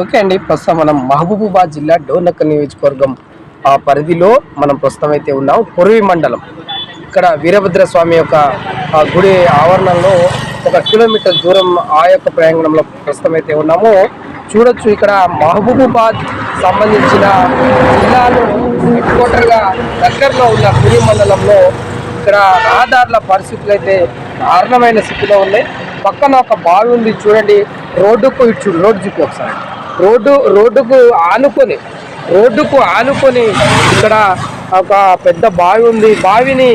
Okay అండి. ప్రస్తుతం మనం మహబూబాబాద్ జిల్లా డోర్నక్క నియోజకవర్గం ఆ పరిధిలో మనం ప్రస్తుతం అయితే ఉన్నాం. కొరవి మండలం. ఇక్కడ వీరభద్ర స్వామి యొక్క గుడి ఆవరణంలో ఒక కిలోమీటర్ దూరం ఆ యొక్క ప్రయాంగణంలో ప్రస్తుతం అయితే ఉన్నాము. చూడొచ్చు ఇక్కడ మహబూబాబాద్ సంబంధించిన జిల్లాలో హెడ్ క్వార్టర్గా దగ్గరలో ఉన్న కొరవి మండలంలో ఇక్కడ రహదారుల పరిస్థితులు అయితే దారుణమైన స్థితిలో ఉన్నాయి. పక్కన ఒక బావి ఉంది. చూడండి. రోడ్డుకు ఇటు రోడ్డు చూపి ఒకసారి. రోడ్డు రోడ్డుకు ఆనుకొని రోడ్డుకు ఆనుకొని ఇక్కడ ఒక పెద్ద బావి ఉంది. బావిని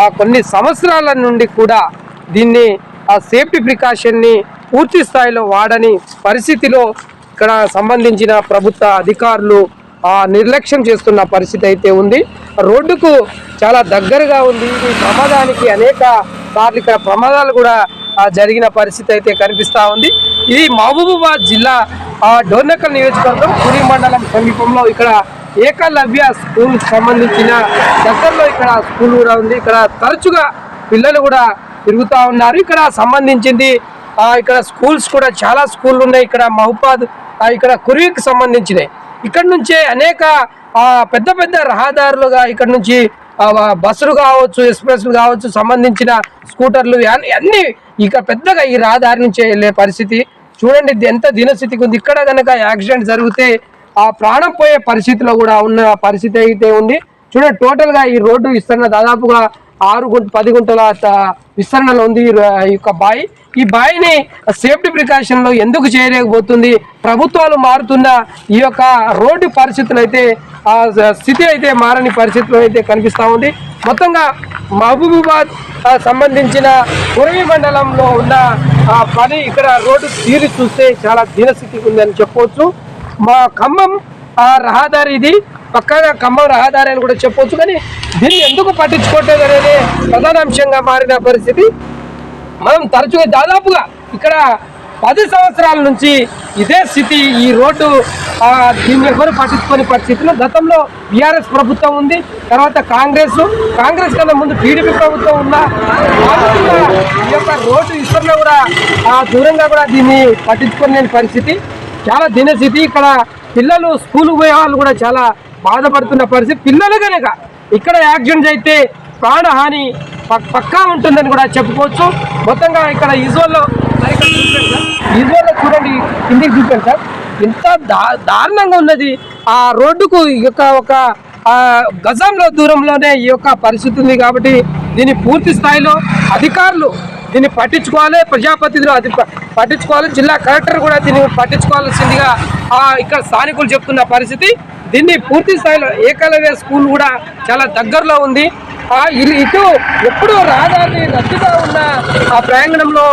ఆ కొన్ని సంవత్సరాల నుండి కూడా దీన్ని ఆ సేఫ్టీ ప్రికాషన్ని పూర్తి స్థాయిలో వాడని పరిస్థితిలో ఇక్కడ సంబంధించిన ప్రభుత్వ అధికారులు ఆ నిర్లక్ష్యం చేస్తున్న పరిస్థితి అయితే ఉంది. రోడ్డుకు చాలా దగ్గరగా ఉంది. ఇది ప్రమాదానికి అనేక సార్లు ఇక్కడ ప్రమాదాలు కూడా జరిగిన పరిస్థితి అయితే కనిపిస్తూ ఉంది. ఇది మహబూబాబాద్ జిల్లా డోర్నకల్ నియోజకవర్గం పురి మండలం సమీపంలో ఇక్కడ ఏకలవ్య స్కూల్ సంబంధించిన దగ్గరలో ఇక్కడ స్కూల్ కూడా ఉంది. ఇక్కడ తరచుగా పిల్లలు కూడా తిరుగుతూ ఉన్నారు. ఇక్కడ సంబంధించింది ఇక్కడ స్కూల్స్ కూడా చాలా స్కూళ్ళు ఉన్నాయి. ఇక్కడ మహబాద్ ఇక్కడ కురివికి సంబంధించినవి. ఇక్కడ నుంచే అనేక పెద్ద పెద్ద రహదారులుగా ఇక్కడ నుంచి బస్సులు కావచ్చు ఎక్స్ప్రెస్లు కావచ్చు సంబంధించిన స్కూటర్లు అన్ని- అన్ని ఇక పెద్దగా ఈ రహదారి నుంచే వెళ్ళే పరిస్థితి. చూడండి ఇది ఎంత దినస్థితికి ఉంది. ఇక్కడ కనుక యాక్సిడెంట్ జరిగితే ఆ ప్రాణం పోయే పరిస్థితిలో కూడా ఉన్న పరిస్థితి అయితే ఉంది. చూడండి టోటల్గా ఈ రోడ్డు విస్తరణ దాదాపుగా ఆరు గుంట పది గుంటల విస్తరణలో ఉంది ఈ యొక్క బాయి. ఈ బాయిని సేఫ్టీ ప్రికాషన్లో ఎందుకు చేయలేకపోతుంది? ప్రభుత్వాలు మారుతున్న ఈ యొక్క రోడ్డు పరిస్థితులు అయితే ఆ స్థితి అయితే మారని పరిస్థితులు అయితే కనిపిస్తూ ఉంది. మొత్తంగా మహబూబాబాద్ సంబంధించిన కురవి మండలంలో ఉన్న పని ఇక్కడ రోడ్డు తీరు చూస్తే చాలా దీనస్థితికి ఉందని చెప్పవచ్చు. మా ఖమ్మం ఆ రహదారి ఇది. పక్కగా ఖమ్మం రహదారి అని కూడా చెప్పవచ్చు. కానీ దీన్ని ఎందుకు పట్టించుకోవట్లేదు అనేది ప్రధానాంశంగా మారిన పరిస్థితి. మనం తరచుగా దాదాపుగా ఇక్కడ పది సంవత్సరాల నుంచి ఇదే స్థితి ఈ రోడ్డు దీన్ని ఎవరు పట్టించుకునే పరిస్థితిలో గతంలో బీఆర్ఎస్ ప్రభుత్వం ఉంది తర్వాత కాంగ్రెస్. కాంగ్రెస్ కన్నా ముందు టీడీపీ ప్రభుత్వం ఉన్న ఈ యొక్క రోడ్డు విస్తరణ కూడా ఆ దూరంగా కూడా దీన్ని పట్టించుకోలేని పరిస్థితి. చాలా దినస్థితి ఇక్కడ. పిల్లలు స్కూల్కి పోయే వాళ్ళు కూడా చాలా బాధపడుతున్న పరిస్థితి. పిల్లలు కనుక ఇక్కడ యాక్సిడెంట్ అయితే ప్రాణహాని పక్కా ఉంటుందని కూడా చెప్పుకోవచ్చు. మొత్తంగా ఇక్కడ ఇజోల్లో ఇజోల్లో చూడండి కిందికి చూపాను సార్. ఇంత దారుణంగా ఉన్నది. ఆ రోడ్డుకు ఈ యొక్క ఒక గజంలో దూరంలోనే ఈ యొక్క పరిస్థితి ఉంది కాబట్టి దీన్ని పూర్తి స్థాయిలో అధికారులు దీన్ని పట్టించుకోవాలి. ప్రజాప్రతినిధులు అది పట్టించుకోవాలి. జిల్లా కలెక్టర్ కూడా దీన్ని పట్టించుకోవాల్సిందిగా ఆ ఇక్కడ స్థానికులు చెప్తున్న పరిస్థితి. దీన్ని పూర్తి స్థాయిలో ఏకలవ్య స్కూల్ కూడా చాలా దగ్గరలో ఉంది. ఇటు ఎప్పుడు రహదారి రద్దీగా ఉన్న ఆ ప్రాంగణంలో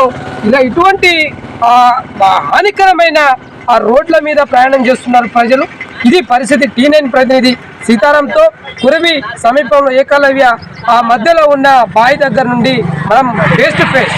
ఇలా ఇటువంటి ఆ హానికరమైన ఆ రోడ్ల మీద ప్రయాణం చేస్తున్నారు ప్రజలు. ఇది పరిస్థితి టీ నైన్ ప్రతినిధి సీతారాంతో కురవి సమీపంలో ఏకలవ్య ఆ మధ్యలో ఉన్న బావి దగ్గర నుండి మనం ఫేస్ టు ఫేస్